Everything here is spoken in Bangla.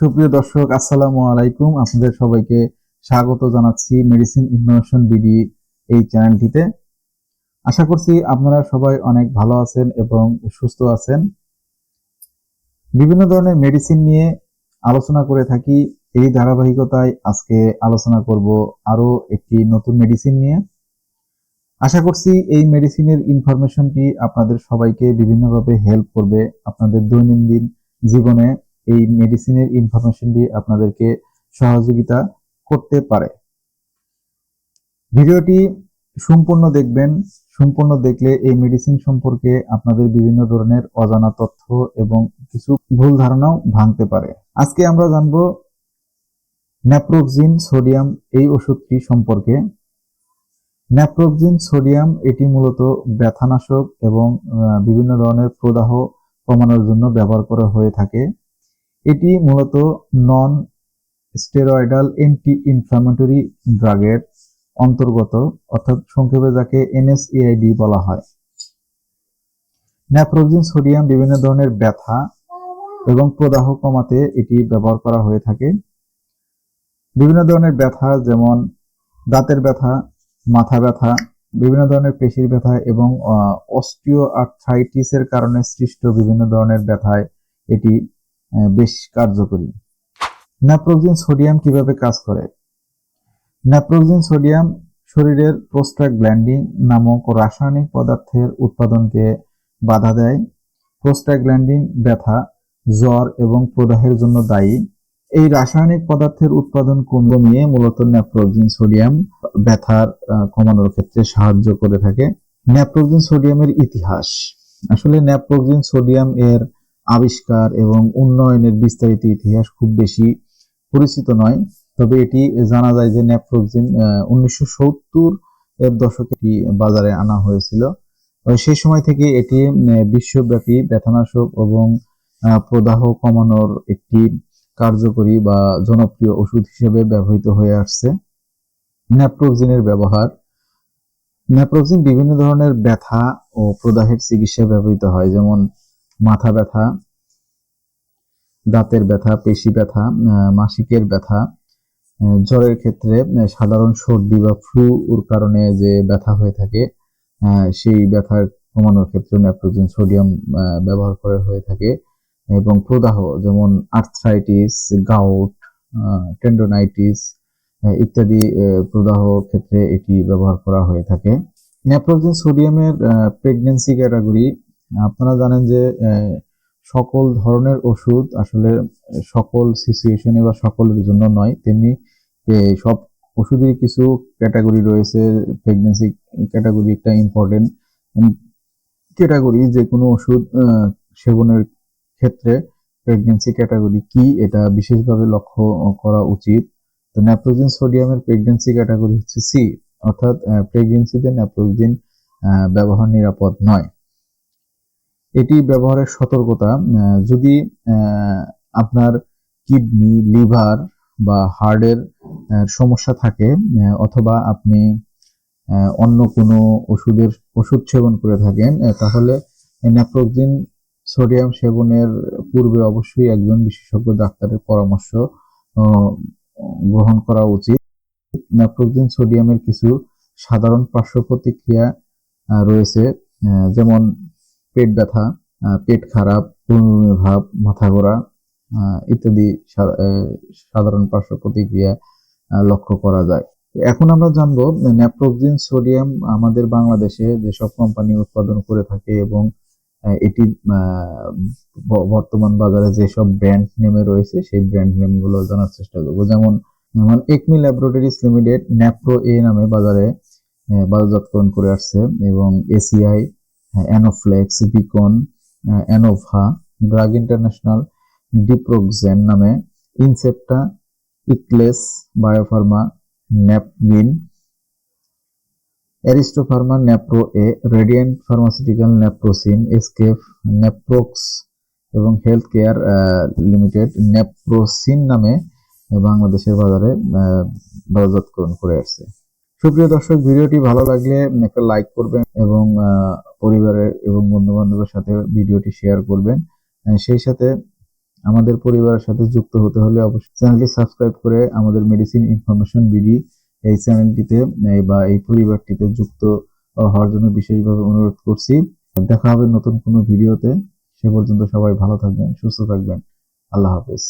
সুপ্রিয় দর্শক, আসসালামু আলাইকুম। আপনাদের সবাইকে স্বাগত জানাচ্ছি মেডিসিন ইনফরমেশন বিডি এই চ্যানেলটিতে। আশা করছি আপনারা সবাই অনেক ভালো আছেন এবং সুস্থ আছেন। বিভিন্ন ধরনের মেডিসিন নিয়ে আলোচনা করে থাকি। এই ধারাবাহিকতায় আজকে আলোচনা করব আরও একটি নতুন মেডিসিন নিয়ে। আশা করছি এই মেডিসিনের ইনফরমেশনটি আপনাদের সবাইকে বিভিন্নভাবে হেল্প করবে আপনাদের দৈনন্দিন জীবনে। এই মেডিসিনের ইনফরমেশনটি আপনাদেরকে সহযোগিতা করতে পারে। ভিডিওটি সম্পূর্ণ দেখবেন, সম্পূর্ণ দেখলে এই মেডিসিন সম্পর্কে আপনাদের বিভিন্ন ধরনের অজানা তথ্য এবং কিছু ভুল ধারণাও ভাঙতে পারে। আজকে আমরা জানব ন্যাপ্রোক্সিন সোডিয়াম এই ওষুধটি সম্পর্কে। ন্যাপ্রোক্সিন সোডিয়াম এটি মূলত ব্যথানাশক এবং বিভিন্ন ধরনের প্রদাহ কমানোর জন্য ব্যবহার করা হয়ে থাকে। এটি মূলত নন স্টেরয়েডাল অ্যান্টি ইনফ্লামেটরি ড্রাগের অন্তর্গত, অর্থাৎ সংক্ষেপে যাকে এনএসএআইডি বলা হয়। ন্যাপ্রোক্সিন সোডিয়াম বিভিন্ন ধরনের ব্যথা এবং প্রদাহ কমাতে এটি ব্যবহার করা হয়ে থাকে। বিভিন্ন ধরনের ব্যথা যেমন দাঁতের ব্যথা, মাথা ব্যথা, বিভিন্ন ধরনের পেশির ব্যথা এবং অস্টিও আর্থ্রাইটিসের কারণে সৃষ্ট বিভিন্ন ধরনের ব্যথায় এটি বেশ কার্যকরী। ন্যাপ্রোক্সিন সোডিয়াম কীভাবে কাজ করে? ন্যাপ্রোক্সিন সোডিয়াম শরীরের প্রোস্টাগ্ল্যান্ডিন নামক রাসায়নিক পদার্থের উৎপাদনকে বাধা দেয়। প্রোস্টাগ্ল্যান্ডিন ব্যথা, জ্বর এবং প্রদাহের জন্য দায়ী। এই রাসায়নিক পদার্থের উৎপাদন কমিয়ে মূলত ন্যাপ্রোক্সিন সোডিয়াম ব্যথার কমানোর ক্ষেত্রে সাহায্য করে থাকে। ন্যাপ্রোক্সিন সোডিয়ামের ইতিহাস। আসলে ন্যাপ্রোক্সিন সোডিয়াম এর আবিষ্কার এবং উন্নয়নের বিস্তারিত ইতিহাস খুব বেশি পরিচিত নয়। তবে এটি জানা যায় যে ন্যাপ্রোক্সিন উনিশশো সত্তর এর দশকে বাজারে আনা হয়েছিল। সেই সময় থেকে এটি বিশ্বব্যাপী ব্যথানাশক এবং প্রদাহ কমানোর একটি কার্যকরী বা জনপ্রিয় ওষুধ হিসেবে ব্যবহৃত হয়ে আসছে। ন্যাপ্রোক্সিনের ব্যবহার ন্যাপ্রোক্সিন বিভিন্ন ধরনের ব্যথা ও প্রদাহের চিকিৎসায় ব্যবহৃত হয়, যেমন মাথা ব্যথা দাঁতের ব্যথা পেশি ব্যথা মাসিকের ব্যথা জ্বরের ক্ষেত্রে সাধারণ সর্দি বা ফ্লুর কারণে যে ব্যথা হয়ে থাকে সেই ব্যথা কমানোর ক্ষেত্রে ন্যাপ্রোজেন সোডিয়াম ব্যবহার করা হয়ে থাকে এবং প্রদাহ যেমন আর্থ্রাইটিস গাউট টেন্ডোনাইটিস ইত্যাদি আহ, প্রদাহর ক্ষেত্রে এটি ব্যবহার করা হয়ে থাকে। ন্যাপ্রোজেন সোডিয়ামের প্রেগনেন্সি ক্যাটাগরি আপনারা জানেন যে সকল ধরনের ওষুধ আসলে সকল সিচুয়েশনে বা সকলের জন্য নয়, তেমনি সব ওষুধের কিছু ক্যাটাগরি রয়েছে প্রেগনেন্সি ক্যাটাগরি একটা ইম্পর্টেন্ট ক্যাটাগরি যে কোনো ওষুধ সেবনের ক্ষেত্রে প্রেগনেন্সি ক্যাটাগরি কি এটা বিশেষভাবে লক্ষ্য করা উচিত। তো ন্যাপ্রোজিন সোডিয়ামের প্রেগনেন্সি ক্যাটাগরি হচ্ছে সি অর্থাৎ প্রেগনেন্সিতে ন্যাপ্রোজিন ব্যবহার নিরাপদ নয়। এটি ব্যবহারের সতর্কতা যদি আপনার কিডনি, লিভার বা হার্টের সমস্যা থাকে অথবা আপনি অন্য কোনো ওষুধের ওষুধ সেবন করে থাকেন তাহলে ন্যাপ্রোক্সিন সোডিয়াম সেবনের পূর্বে অবশ্যই একজন বিশেষজ্ঞ ডাক্তারের পরামর্শ গ্রহণ করা উচিত। ন্যাপ্রোক্সিন সোডিয়ামের কিছু সাধারণ পার্শ্ব প্রতিক্রিয়া রয়েছে যেমন পেট ব্যথা পেট খারাপ বমি ভাব, মাথা ঘোরা ইত্যাদি সাধারণ পার্শ্ব প্রতিক্রিয়া লক্ষ্য করা যায়। এখন আমরা জানব ন্যাপ্রোক্সিন সোডিয়াম আমাদের বাংলাদেশে যেসব কোম্পানি উৎপাদন করে থাকে এবং ব- বর্তমান বাজারে যেসব ব্র্যান্ড নেমে রয়েছে, সেই ব্র্যান্ড নেমগুলো জানার চেষ্টা করব। যেমন যেমন Acme laboratories limited Napro A নামে বাজারে বাজারজাতকরণ করে আসছে এবং ACI Anoflex Beacon Anova drug international Diproxen নামে Incepta ইকলেস Biopharma Napgin Aristopharma Napro A Radiant pharmaceutical Naprosyn Eskayef Naprox এবং হেলথ কেয়ার লিমিটেড ন্যাপ্রোসিন নামে বাংলাদেশের বাজারে আহ, বাজারজাতকরণ করে আসছে। সুপ্রিয় দর্শক, ভিডিওটি ভালো লাগলে একটা লাইক করবেন এবং পরিবারের এবং বন্ধু বান্ধবের সাথে ভিডিওটি শেয়ার করবেন। সেই সাথে আমাদের পরিবারের সাথে যুক্ত হতে হলে অবশ্যই চ্যানেলটি সাবস্ক্রাইব করে আমাদের মেডিসিন ইনফরমেশন বিডি এই চ্যানেলটিতে বা এই পরিবারটিতে যুক্ত হওয়ার জন্য বিশেষভাবে অনুরোধ করছি। দেখা হবে নতুন কোনো ভিডিওতে। সে পর্যন্ত সবাই ভালো থাকবেন, সুস্থ থাকবেন। আল্লাহ হাফেজ।